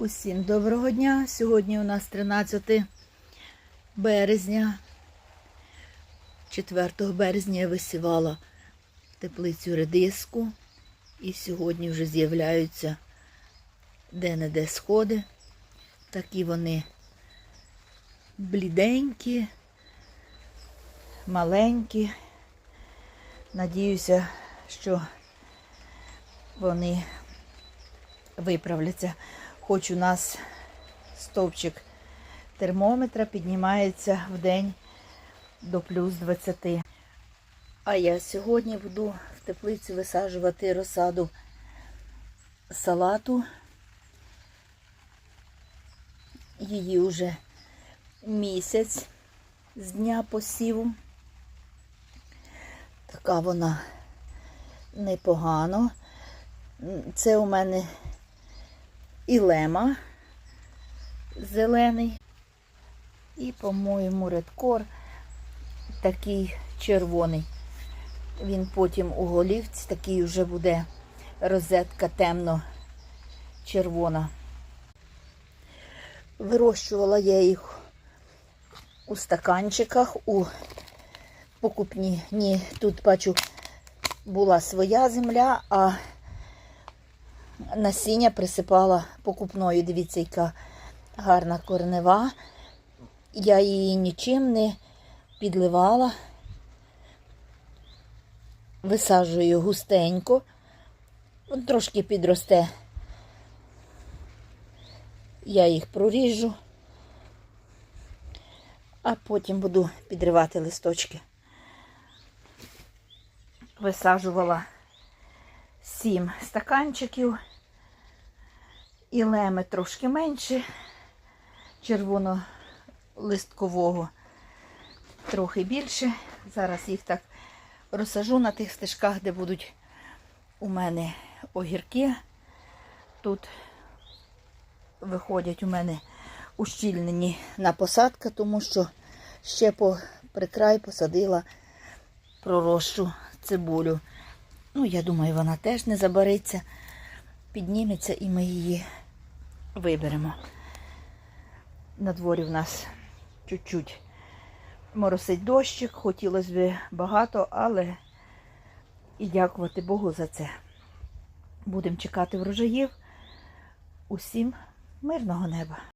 Усім доброго дня. Сьогодні у нас 13 березня. 4 березня я висівала теплицю редиску. І сьогодні вже з'являються де-не-де сходи. Такі вони бліденькі, маленькі. Надіюся, що вони виправляться. Хоч у нас стовпчик термометра піднімається в день до плюс 20. А я сьогодні буду в теплиці висаджувати розсаду салату. Її вже місяць з дня посіву. Така вона непогано. Це у мене і лема зелений. І, по-моєму, редкор такий червоний. Він потім у голівці такий вже буде розетка темно-червона. Вирощувала я їх у стаканчиках, у покупні. Ні, тут бачу, була своя земля, а насіння присипала покупною. Дивіться, яка гарна корнева. Я її нічим не підливала. Висаджую густенько. От трошки підросте. Я їх проріжу, а потім буду підривати листочки. Висаджувала сім стаканчиків. І леми трошки менше, червонолисткового трохи більше. Зараз їх так розсажу на тих стежках, де будуть у мене огірки. Тут виходять у мене ущільнені на посадка, тому що ще по прикрай посадила пророщу цибулю. Ну, я думаю, вона теж не забариться, підніметься і ми її виберемо. На дворі в нас чуть-чуть моросить дощик, хотілося б багато, але і дякувати Богу за це. Будемо чекати врожаїв. Усім мирного неба.